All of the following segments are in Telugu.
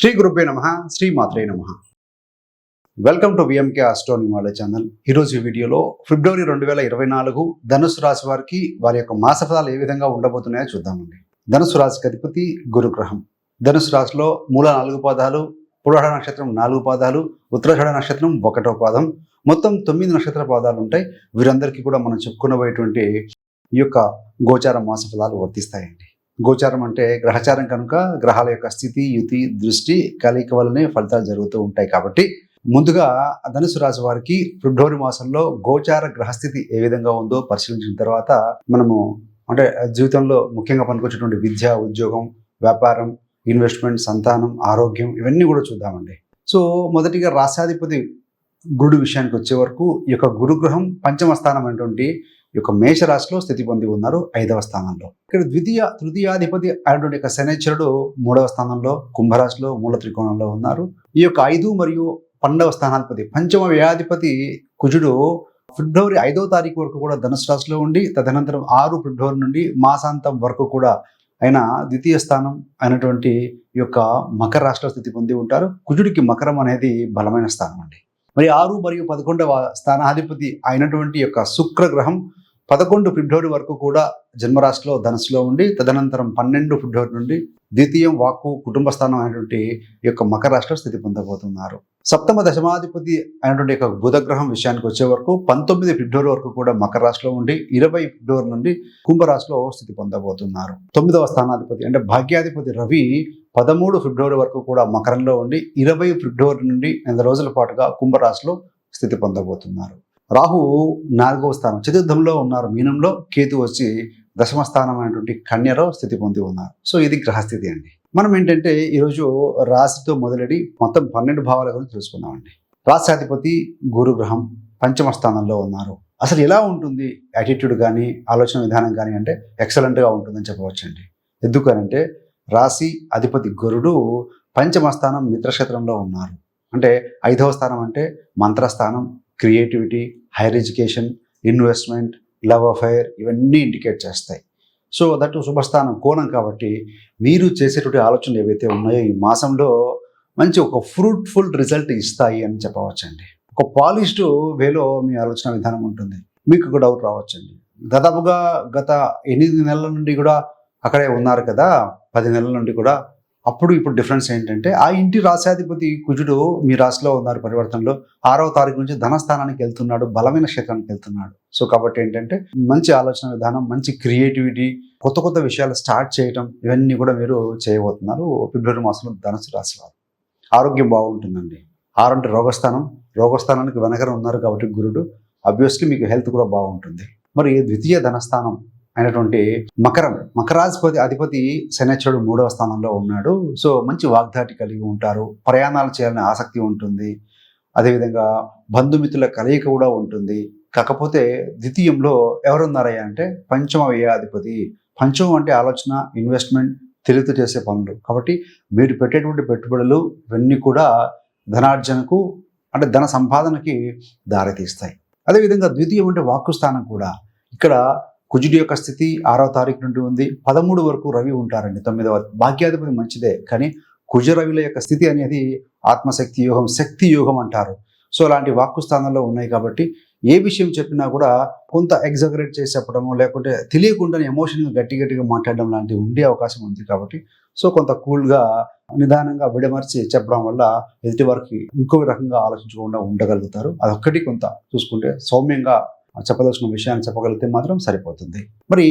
శ్రీ గురుపే నమ శ్రీ మాత్రే నమ. వెల్కమ్ టు విఎంకే ఆస్ట్రోని వాళ్ళ ఛానల్ ఈరోజు ఈ వీడియోలో ఫిబ్రవరి రెండు వేల ఇరవై నాలుగు ధనుసు రాశి వారికి వారి యొక్క మాస ఫలాలు ఏ విధంగా ఉండబోతున్నాయో చూద్దామండి. ధనుసు రాశికి అధిపతి గురుగ్రహం. ధనుసు రాశిలో మూల నాలుగు పాదాలు పురాణ నక్షత్రం నాలుగు పాదాలు ఉత్తరాషాఢ నక్షత్రం ఒకటో పాదం. మొత్తం తొమ్మిది నక్షత్ర పాదాలు ఉంటాయి. వీరందరికీ కూడా మనం చెప్పుకునబోయేటువంటి ఈ యొక్క గోచార మాస ఫలాలు వర్తిస్తాయండి. గోచారం అంటే గ్రహచారం కనుక గ్రహాల యొక్క స్థితి యుతి దృష్టి కలయిక వల్లనే ఫలితాలు జరుగుతూ ఉంటాయి కాబట్టి ముందుగా ధనుసు రాశి వారికి ఫిబ్రవరి మాసంలో గోచార గ్రహస్థితి ఏ విధంగా ఉందో పరిశీలించిన తర్వాత మనము అంటే జీవితంలో ముఖ్యంగా పనికొచ్చేటువంటి విద్య ఉద్యోగం వ్యాపారం ఇన్వెస్ట్మెంట్ సంతానం ఆరోగ్యం ఇవన్నీ కూడా చూద్దామండి. సో మొదటిగా రాశాధిపతి గురుడు విషయానికి వచ్చే వరకు ఈ యొక్క గురుగ్రహం పంచమ స్థానం అనేటువంటి యొక్క మేషరాశిలో స్థితి పొంది ఉన్నారు ఐదవ స్థానంలో. ఇక్కడ ద్వితీయ తృతీయాధిపతి అయినటువంటి యొక్క శనిచరుడు మూడవ స్థానంలో కుంభరాశిలో మూల త్రికోణంలో ఉన్నారు. ఈ యొక్క ఐదు మరియు పన్నెండవ స్థానాధిపతి పంచమ వ్యయాధిపతి కుజుడు ఫిబ్రవరి ఐదవ తారీఖు వరకు కూడా ధనుసు రాశిలో ఉండి తదనంతరం ఆరు ఫిబ్రవరి నుండి మాసాంతం వరకు కూడా ఆయన ద్వితీయ స్థానం అయినటువంటి ఈ యొక్క మకర రాశిలో స్థితి పొంది ఉంటారు. కుజుడికి మకరం అనేది బలమైన స్థానం అండి. మరి ఆరు మరియు పదకొండవ స్థానాధిపతి అయినటువంటి యొక్క శుక్రగ్రహం పదకొండు ఫిబ్రవరి వరకు కూడా జన్మరాశిలో ధనస్సులో ఉండి తదనంతరం పన్నెండు ఫిబ్రవరి నుండి ద్వితీయం వాక్కు కుటుంబ స్థానం అయినటువంటి ఈ యొక్క మకర రాశిలో స్థితి పొందబోతున్నారు. సప్తమ దశమాధిపతి అయినటువంటి యొక్క బుధగ్రహం విషయానికి వచ్చే వరకు పంతొమ్మిది ఫిబ్రవరి వరకు కూడా మకర రాశిలో ఉండి ఇరవై ఫిబ్రవరి నుండి కుంభరాశిలో స్థితి పొందబోతున్నారు. తొమ్మిదవ స్థానాధిపతి అంటే భాగ్యాధిపతి రవి పదమూడు ఫిబ్రవరి వరకు కూడా మకరంలో ఉండి ఇరవై ఫిబ్రవరి నుండి నెల రోజుల పాటుగా కుంభరాశిలో స్థితి పొందబోతున్నారు. రాహు నాలుగవ స్థానం చతుర్థంలో ఉన్నారు మీనంలో కేతు వచ్చి దశమ స్థానం అయినటువంటి కన్యలో స్థితి పొంది ఉన్నారు. సో ఇది గ్రహస్థితి అండి. మనం ఏంటంటే ఈరోజు రాశితో మొదలెడి మొత్తం పన్నెండు భావాల గురించి తెలుసుకుందామండి. గురు గురుగ్రహం పంచమ స్థానంలో ఉన్నారు. అసలు ఎలా ఉంటుంది? యాటిట్యూడ్ కానీ ఆలోచన విధానం కానీ అంటే ఎక్సలెంట్గా ఉంటుందని చెప్పవచ్చండి. ఎందుకనంటే రాశి అధిపతి గురుడు పంచమ స్థానం మిత్రక్షేత్రంలో ఉన్నారు. అంటే ఐదవ స్థానం అంటే మంత్రస్థానం creativity higher education investment love affair ఇవన్నీ ఇండికేట్ చేస్తాయి. సో దట్ శుభస్థానం కోణం కాబట్టి మీరు చేసేటువంటి ఆలోచనలు ఏవైతే ఉన్నాయో ఈ మాసంలో మంచి ఒక ఫ్రూట్ఫుల్ రిజల్ట్ ఇస్తాయి అని చెప్పవచ్చండి. ఒక పాలిష్డ్ వేలో మీ ఆలోచన విధానం ఉంటుంది. మీకు ఒక డౌట్ రావచ్చండి. దాదాపుగా గత ఎనిమిది నెలల నుండి కూడా అక్కడే ఉన్నారు కదా. పది నెలల నుండి కూడా అప్పుడు ఇప్పుడు డిఫరెన్స్ ఏంటంటే ఆ ఇంటి రాశాధిపతి కుజుడు మీ రాశిలో ఉన్నారు పరివర్తనలో ఆరవ తారీఖు నుంచి ధనస్థానానికి వెళ్తున్నాడు బలమైన క్షేత్రానికి వెళ్తున్నాడు. సో కాబట్టి ఏంటంటే మంచి ఆలోచన విధానం మంచి క్రియేటివిటీ కొత్త కొత్త విషయాలు స్టార్ట్ చేయటం ఇవన్నీ కూడా మీరు చేయబోతున్నారు. ఫిబ్రవరి మాసంలో ధనసు రాశి వారు. ఆరోగ్యం బాగుంటుందండి. ఆరు అంటే రోగస్థానం రోగస్థానానికి వెనకర ఉన్నారు కాబట్టి గురుడు. అబ్వియస్లీ మీకు హెల్త్ కూడా బాగుంటుంది. మరి ద్వితీయ ధనస్థానం అయినటువంటి మకరం మకరాధిపతి అధిపతి శనిశ్వరుడు మూడవ స్థానంలో ఉన్నాడు. సో మంచి వాగ్దాటి కలిగి ఉంటారు. ప్రయాణాలు చేయాలని ఆసక్తి ఉంటుంది. అదేవిధంగా బంధుమిత్రుల కలయిక కూడా ఉంటుంది. కాకపోతే ద్వితీయంలో ఎవరున్నారయ్యా అంటే పంచమ వ్యయాధిపతి పంచమం అంటే ఆలోచన ఇన్వెస్ట్మెంట్ తెలివితో చేసే పనులు. కాబట్టి మీరు పెట్టేటువంటి పెట్టుబడులు ఇవన్నీ కూడా ధనార్జనకు అంటే ధన సంపాదనకి దారితీస్తాయి. అదేవిధంగా ద్వితీయం అంటే వాక్కు స్థానం కూడా. ఇక్కడ కుజుడి యొక్క స్థితి ఆరో తారీఖు నుండి ఉంది. పదమూడు వరకు రవి ఉంటారండి. తొమ్మిదవ భాగ్యాధిపతి మంచిదే. కానీ కుజ రవిల యొక్క స్థితి అనేది ఆత్మశక్తి యోగం శక్తి యోగం అంటారు. సో అలాంటి వాక్కు స్థానంలో ఉన్నాయి కాబట్టి ఏ విషయం చెప్పినా కూడా కొంత ఎగ్జగరేట్ చేసి చెప్పడము లేకుంటే తెలియకుండానే ఎమోషన్గా గట్టి గట్టిగా మాట్లాడడం లాంటివి ఉండే అవకాశం ఉంది కాబట్టి సో కొంత కూల్గా నిదానంగా విడమర్చి చెప్పడం వల్ల ఎదుటి వారికి ఇంకో రకంగా ఆలోచించకుండా ఉండగలుగుతారు. అదొక్కటి కొంత చూసుకుంటే సౌమ్యంగా చెప్పదలసిన విషయాన్ని చెప్పగలిగితే మాత్రం సరిపోతుంది. మరి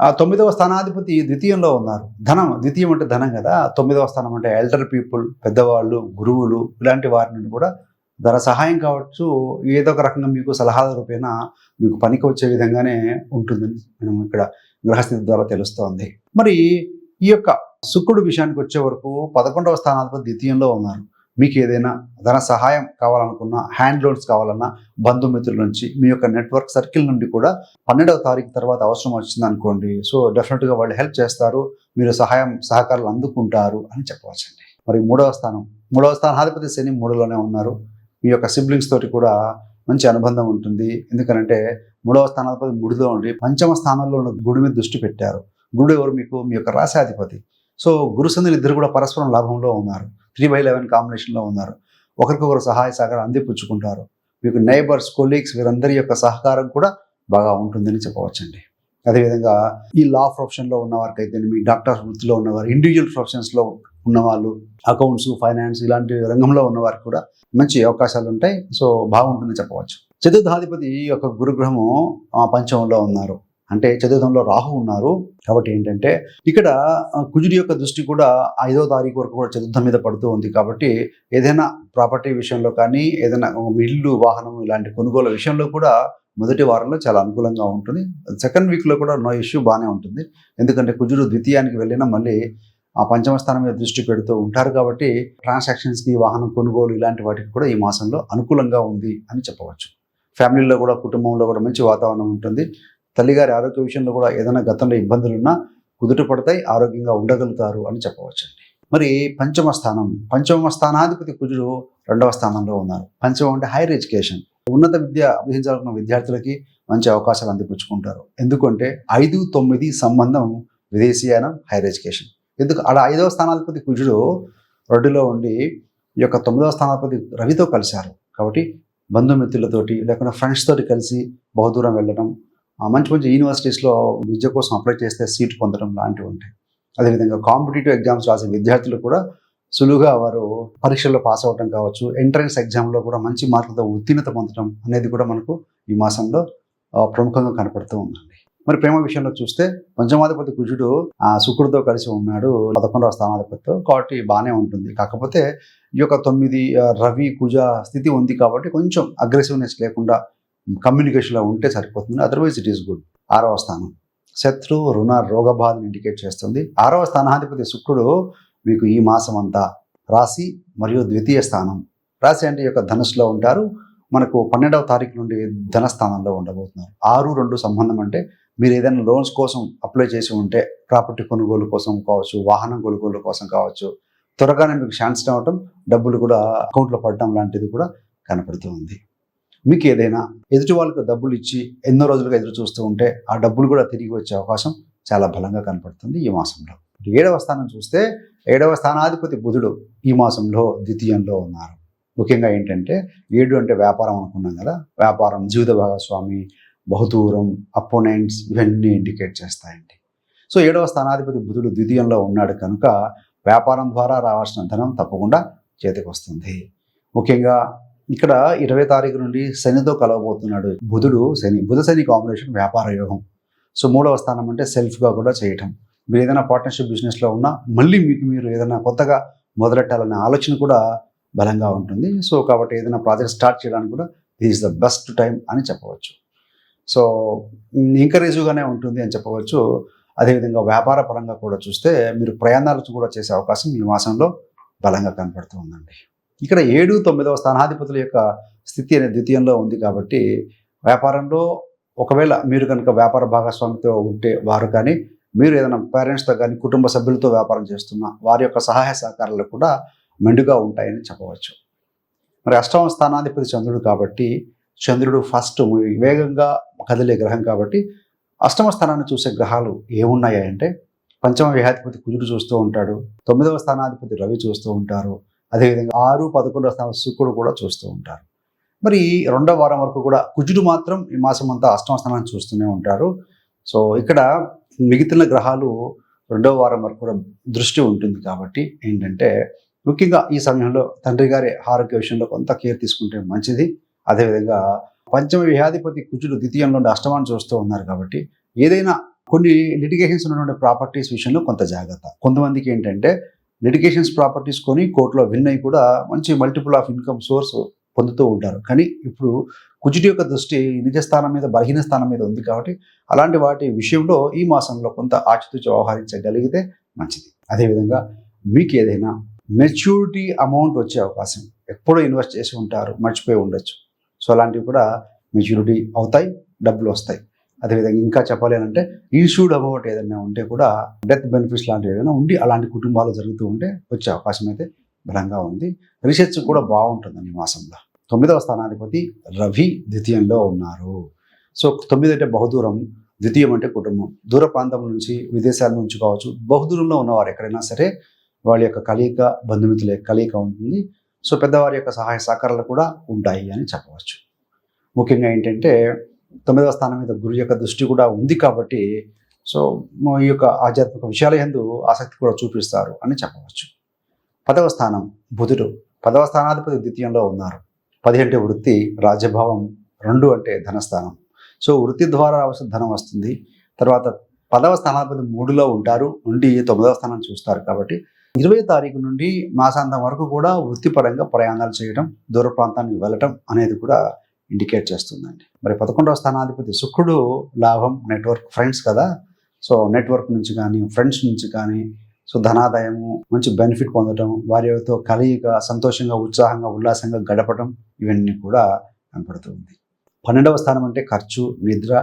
ఆ తొమ్మిదవ స్థానాధిపతి ద్వితీయంలో ఉన్నారు. ధనం ద్వితీయం అంటే ధనం కదా. తొమ్మిదవ స్థానం అంటే ఎల్డర్ పీపుల్ పెద్దవాళ్ళు గురువులు ఇలాంటి వారి నుండి కూడా ధర సహాయం కావచ్చు. ఏదో ఒక రకంగా మీకు సలహాల రూపేణ మీకు పనికి వచ్చే విధంగానే ఉంటుందని మనం ఇక్కడ గ్రహస్థితి ద్వారా తెలుస్తోంది. మరి ఈ యొక్క శుక్రుడు విషయానికి వచ్చే వరకు పదకొండవ స్థానాధిపతి ద్వితీయంలో ఉన్నారు. మీకు ఏదైనా ధన సహాయం కావాలనుకున్నా హ్యాండ్ లోన్స్ కావాలన్నా బంధుమిత్రుల నుంచి మీ యొక్క నెట్వర్క్ సర్కిల్ నుండి కూడా పన్నెండవ తారీఖు తర్వాత అవసరం వచ్చింది అనుకోండి సో డెఫినెట్గా వాళ్ళు హెల్ప్ చేస్తారు మీరు సహాయం సహకారాలు అందుకుంటారు అని చెప్పవచ్చండి. మరి మూడవ స్థానం. మూడవ స్థానాధిపతి శని మూడులోనే ఉన్నారు. మీ యొక్క సిబ్లింగ్స్ తోటి కూడా మంచి అనుబంధం ఉంటుంది. ఎందుకంటే మూడవ స్థానాధిపతి ముడిలో ఉండి పంచమ స్థానంలో ఉన్న గుడి మీద దృష్టి పెట్టారు. గురుడు ఎవరు మీకు? మీ యొక్క రాశాధిపతి. సో గురుసంధులు ఇద్దరు కూడా పరస్పరం లాభంలో ఉన్నారు. త్రీ బై లెవెన్ కాంబినేషన్లో ఉన్నారు. ఒకరికొకరు సహాయ సహకారం అందిపుచ్చుకుంటారు. మీకు నైబర్స్ కొలీగ్స్ వీరందరి యొక్క సహకారం కూడా బాగా ఉంటుందని చెప్పవచ్చండి. అదేవిధంగా ఈ లా ప్రొఫెషన్లో ఉన్నవారికైతే మీ డాక్టర్ వృత్తిలో ఉన్నవారు ఇండివిజువల్ ప్రొఫెషన్స్లో ఉన్నవాళ్ళు అకౌంట్స్ ఫైనాన్స్ ఇలాంటి రంగంలో ఉన్నవారికి కూడా మంచి అవకాశాలు ఉంటాయి. సో బాగుంటుందని చెప్పవచ్చు. చతుర్థాధిపతి యొక్క గురుగ్రహము ఆ, పంచమంలో ఉన్నారు. అంటే చతుర్థంలో రాహు ఉన్నారు. కాబట్టి ఏంటంటే ఇక్కడ కుజుడి యొక్క దృష్టి కూడా ఐదో తారీఖు వరకు కూడా చతుర్థం మీద పడుతూ ఉంది. కాబట్టి ఏదైనా ప్రాపర్టీ విషయంలో కానీ ఏదైనా ఇల్లు వాహనం ఇలాంటి కొనుగోలు విషయంలో కూడా మొదటి వారంలో చాలా అనుకూలంగా ఉంటుంది. సెకండ్ వీక్లో కూడా నో ఇష్యూ బాగానే ఉంటుంది. ఎందుకంటే కుజుడు ద్వితీయానికి వెళ్ళినా మళ్ళీ ఆ పంచమ స్థానం మీద దృష్టి పెడుతూ ఉంటారు. కాబట్టి ట్రాన్సాక్షన్స్కి వాహనం కొనుగోలు ఇలాంటి వాటికి కూడా ఈ మాసంలో అనుకూలంగా ఉంది అని చెప్పవచ్చు. ఫ్యామిలీలో కూడా కుటుంబంలో కూడా మంచి వాతావరణం ఉంటుంది. తల్లిగారి ఆరోగ్య విషయంలో కూడా ఏదైనా గతంలో ఇబ్బందులు ఉన్నా కుదుట పడతాయి ఆరోగ్యంగా ఉండగలుగుతారు అని చెప్పవచ్చండి. మరి పంచమ స్థానం పంచమ స్థానాధిపతి కుజుడు రెండవ స్థానంలో ఉన్నారు. పంచమం అంటే హైయర్ ఎడ్యుకేషన్ ఉన్నత విద్య అభ్యసించాలనుకున్న విద్యార్థులకి మంచి అవకాశాలు అందిపుచ్చుకుంటారు. ఎందుకంటే ఐదు తొమ్మిది సంబంధం విదేశీయానం హైయర్ ఎడ్యుకేషన్ ఎందుకు? అలా ఐదవ స్థానాధిపతి కుజుడు రొడ్డులో ఉండి ఈ యొక్క తొమ్మిదవ స్థానాధిపతి రవితో కలిశారు. కాబట్టి బంధుమిత్రులతోటి లేకుండా ఫ్రెండ్స్ తోటి కలిసి బహుదూరం వెళ్ళడం మంచి మంచి యూనివర్సిటీస్లో విద్య కోసం అప్లై చేస్తే సీట్ పొందడం లాంటివి ఉంటాయి. అదేవిధంగా కాంపిటేటివ్ ఎగ్జామ్స్ రాసే విద్యార్థులు కూడా సులువుగా వారు పరీక్షల్లో పాస్ అవ్వడం కావచ్చు ఎంట్రన్స్ ఎగ్జామ్లో కూడా మంచి మార్కులతో ఉత్తీర్ణత పొందడం అనేది కూడా మనకు ఈ మాసంలో ప్రముఖంగా కనపడుతూ ఉందండి. మరి ప్రేమ విషయంలో చూస్తే పంచమాధిపతి కుజుడు ఆ శుక్రుడితో కలిసి ఉన్నాడు. పదకొండవ స్థానాధిపతితో కాబట్టి బాగానే ఉంటుంది. కాకపోతే ఈ యొక్క తొమ్మిది రవి కుజ స్థితి ఉంది కాబట్టి కొంచెం అగ్రెసివ్నెస్ లేకుండా కమ్యూనికేషన్లో ఉంటే సరిపోతుంది. అదర్వైజ్ ఇట్ ఈస్ గుడ్ ఆరవ స్థానం. శత్రు రుణ రోగబాధను ఇండికేట్ చేస్తుంది. ఆరవ స్థానాధిపతి శుక్రుడు మీకు ఈ మాసం అంతా రాశి మరియు ద్వితీయ స్థానం. రాశి అంటే ఈ యొక్క ధనుసులో ఉంటారు. మనకు పన్నెండవ తారీఖు నుండి ధనస్థానంలో ఉండబోతున్నారు. ఆరు రెండు సంబంధం అంటే మీరు ఏదైనా లోన్స్ కోసం అప్లై చేసి ఉంటే ప్రాపర్టీ కొనుగోలు కోసం కావచ్చు వాహనం కొనుగోలు కోసం కావచ్చు త్వరగానే మీకు ఛాన్స్ అవ్వటం డబ్బులు కూడా అకౌంట్లో పడటం లాంటిది కూడా కనపడుతూ ఉంది. మీకు ఏదైనా ఎదుటి వాళ్ళకు డబ్బులు ఇచ్చి ఎన్నో రోజులుగా ఎదురు చూస్తూ ఉంటే ఆ డబ్బులు కూడా తిరిగి వచ్చే అవకాశం చాలా బలంగా కనపడుతుంది ఈ మాసంలో. ఏడవ స్థానం చూస్తే ఏడవ స్థానాధిపతి బుధుడు ఈ మాసంలో ద్వితీయంలో ఉన్నారు. ముఖ్యంగా ఏంటంటే ఏడు అంటే వ్యాపారం అనుకున్నాం కదా వ్యాపారం జీవిత భాగస్వామి బహుదూరం అపోనెంట్స్ ఇవన్నీ ఇండికేట్ చేస్తాయండి. సో ఏడవ స్థానాధిపతి బుధుడు ద్వితీయంలో ఉన్నాడు కనుక వ్యాపారం ద్వారా రావాల్సిన ధనం తప్పకుండా చేతికి వస్తుంది ముఖ్యంగా ఇక్కడ ఇరవై తారీఖు నుండి శనితో కలవబోతున్నాడు బుధుడు శని. బుధ శని కాంబినేషన్ వ్యాపార యోగం. సో మూడవ స్థానం అంటే సెల్ఫ్గా కూడా చేయటం. మీరు ఏదైనా పార్ట్నర్షిప్ బిజినెస్లో ఉన్నా మళ్ళీ మీకు మీరు ఏదైనా కొత్తగా మొదలెట్టాలనే ఆలోచన కూడా బలంగా ఉంటుంది. సో కాబట్టి ఏదైనా ప్రాజెక్ట్ స్టార్ట్ చేయడానికి కూడా దిస్ ద బెస్ట్ టైం అని చెప్పవచ్చు. సో ఎంకరేజ్గానే ఉంటుంది అని చెప్పవచ్చు. అదేవిధంగా వ్యాపార పరంగా కూడా చూస్తే మీరు ప్రయాణాలు కూడా చేసే అవకాశం ఈ మాసంలో బలంగా కనపడుతూ ఉందండి. ఇక్కడ ఏడు తొమ్మిదవ స్థానాధిపతుల యొక్క స్థితి అనేది ద్వితీయంలో ఉంది కాబట్టి వ్యాపారంలో ఒకవేళ మీరు కనుక వ్యాపార భాగస్వామితో ఉంటే వారు కానీ మీరు ఏదైనా పేరెంట్స్తో కానీ కుటుంబ సభ్యులతో వ్యాపారం చేస్తున్న వారి యొక్క సహాయ సహకారాలు కూడా మెండుగా ఉంటాయని చెప్పవచ్చు. మరి అష్టమ స్థానాధిపతి చంద్రుడు కాబట్టి చంద్రుడు ఫస్ట్ వేగంగా కదిలే గ్రహం కాబట్టి అష్టమ స్థానాన్ని చూసే గ్రహాలు ఏమున్నాయంటే పంచమ వ్యాధిపతి కుజుడు చూస్తూ ఉంటాడు తొమ్మిదవ స్థానాధిపతి రవి చూస్తూ ఉంటారు అదేవిధంగా ఆరు పదకొండవ స్థానం శుక్రుడు కూడా చూస్తూ ఉంటారు. మరి రెండవ వారం వరకు కూడా కుజుడు మాత్రం ఈ మాసం అంతా అష్టమ స్థానాన్ని చూస్తూనే ఉంటారు. సో ఇక్కడ మిగిలిన గ్రహాలు రెండవ వారం వరకు కూడా దృష్టి ఉంటుంది కాబట్టి ఏంటంటే ముఖ్యంగా ఈ సమయంలో తండ్రి గారి ఆరోగ్య విషయంలో కొంత కేర్ తీసుకుంటే మంచిది. అదేవిధంగా పంచమ వ్యాధిపతి కుజుడు ద్వితీయంలో ఉండి అష్టమాన్ని చూస్తూ ఉన్నారు కాబట్టి ఏదైనా కొన్ని లిటిగేషన్స్ ఉన్నటువంటి ప్రాపర్టీస్ విషయంలో కొంత జాగ్రత్త. కొంతమందికి ఏంటంటే లిటిగేషన్స్ ప్రాపర్టీస్ కొని కోర్టులో విన్ అయి కూడా మంచి మల్టిపుల్ ఆఫ్ ఇన్కమ్ సోర్స్ పొందుతూ ఉంటారు. కానీ ఇప్పుడు కుజిటి యొక్క దృష్టి నిజ స్థానం మీద బలహీన స్థానం మీద ఉంది కాబట్టి అలాంటి వాటి విషయంలో ఈ మాసంలో కొంత ఆచితూచి వ్యవహరించగలిగితే మంచిది. అదేవిధంగా మీకు ఏదైనా మెచ్యూరిటీ అమౌంట్ వచ్చే అవకాశం ఎప్పుడో ఇన్వెస్ట్ చేసి ఉంటారు మర్చిపోయి ఉండొచ్చు. సో అలాంటివి కూడా మెచ్యూరిటీ అవుతాయి డబ్బులు వస్తాయి. అదేవిధంగా ఇంకా చెప్పాలి అంటే ఇన్సూర్డ్ అమౌంట్ ఏదైనా ఉంటే కూడా డెత్ బెనిఫిట్స్ లాంటివి ఏదైనా ఉండి అలాంటి కుటుంబాలు జరుగుతూ ఉంటే వచ్చే అవకాశం అయితే బలంగా ఉంది. రీసెర్చ్ కూడా బాగుంటుందండి ఈ మాసంలో. తొమ్మిదవ స్థానాధిపతి రవి ద్వితీయంలో ఉన్నారు. సో తొమ్మిది అంటే బహుదూరం ద్వితీయం అంటే కుటుంబం. దూర ప్రాంతం నుంచి విదేశాల నుంచి కావచ్చు బహుదూరంలో ఉన్నవారు ఎక్కడైనా సరే వాళ్ళ యొక్క కలయిక బంధుమిత్రుల యొక్క కలయిక ఉంటుంది. సో పెద్దవారి యొక్క సహాయ సహకారాలు కూడా ఉంటాయి అని చెప్పవచ్చు. ముఖ్యంగా ఏంటంటే తొమ్మిదవ స్థానం మీద గురు యొక్క దృష్టి కూడా ఉంది కాబట్టి సో ఈ యొక్క ఆధ్యాత్మిక విషయాల ఎందు ఆసక్తి కూడా చూపిస్తారు అని చెప్పవచ్చు. పదవ స్థానం బుధుడు. పదవ స్థానాధిపతి ద్వితీయంలో ఉన్నారు. పది అంటే వృత్తి రాజభావం రెండు అంటే ధనస్థానం. సో వృత్తి ద్వారా అవసరం ధనం వస్తుంది. తర్వాత పదవ స్థానాధిపతి మూడులో ఉంటారు. ఉండి తొమ్మిదవ స్థానం చూస్తారు కాబట్టి ఇరవై తారీఖు నుండి మాసాంతం వరకు కూడా వృత్తిపరంగా ప్రయాణాలు చేయడం దూర ప్రాంతానికి వెళ్ళటం అనేది కూడా ఇండికేట్ చేస్తుందండి. మరి పదకొండవ స్థానాధిపతి శుక్రుడు లాభం నెట్వర్క్ ఫ్రెండ్స్ కదా. సో నెట్వర్క్ నుంచి కానీ ఫ్రెండ్స్ నుంచి కానీ సో ధనాదాయము మంచి బెనిఫిట్ పొందడం వారితో కలయిక సంతోషంగా ఉత్సాహంగా ఉల్లాసంగా గడపడం ఇవన్నీ కూడా కనపడుతుంది పన్నెండవ స్థానం అంటే ఖర్చు నిద్ర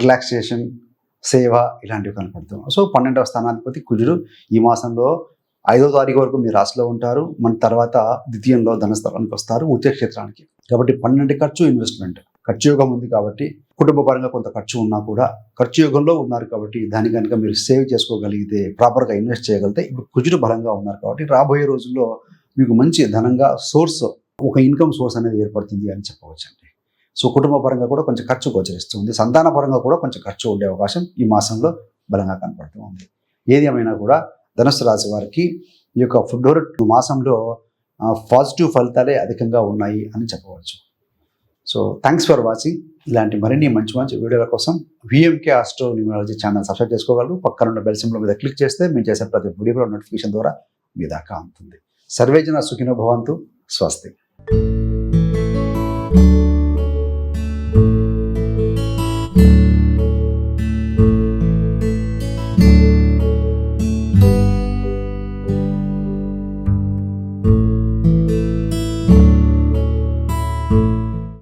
రిలాక్సేషన్ సేవ ఇలాంటివి కనపడుతుంది సో పన్నెండవ స్థానాధిపతి కుజుడు ఈ మాసంలో ఐదో తారీఖు వరకు మీ రాశిలో ఉంటారు. మన తర్వాత ద్వితీయంలో ధనస్థలానికి వస్తారు. ఉద్యోగ కాబట్టి పన్నెండు ఖర్చు ఇన్వెస్ట్మెంట్ ఖర్చు యోగం ఉంది కాబట్టి కుటుంబ పరంగా కొంత ఖర్చు ఉన్నా కూడా ఖర్చు యోగంలో ఉన్నారు కాబట్టి దాన్ని కనుక మీరు సేవ్ చేసుకోగలిగితే ప్రాపర్గా ఇన్వెస్ట్ చేయగలిగితే ఇప్పుడు కుజుడు బలంగా ఉన్నారు కాబట్టి రాబోయే రోజుల్లో మీకు మంచి ధనంగా సోర్స్ ఒక ఇన్కమ్ సోర్స్ అనేది ఏర్పడుతుంది అని చెప్పవచ్చు అండి సో కుటుంబ పరంగా కూడా కొంచెం ఖర్చు గోచరిస్తుంది. సంతాన పరంగా కూడా కొంచెం ఖర్చు ఉండే అవకాశం ఈ మాసంలో బలంగా కనపడుతూ ఉంది. ఏది ఏమైనా కూడా ధనుసు రాశి వారికి ఈ యొక్క ఫిబ్రవరి మాసంలో పాజిటివ్ ఫలితాలే అధికంగా ఉన్నాయి అని చెప్పవచ్చు. సో థ్యాంక్స్ ఫర్ వాచింగ్ ఇలాంటి మరిన్ని మంచి మంచి వీడియోల కోసం V M K astro numerology channel subscribe చేసుకోగలరు. పక్కన ఉన్న బెల్ సింబల్ మీద క్లిక్ చేస్తే మేము చేసే ప్రతి వీడియో నోటిఫికేషన్ ద్వారా మీ దాకా అందుతుంది సర్వేజన సుఖినో భవంతు. స్వస్తి.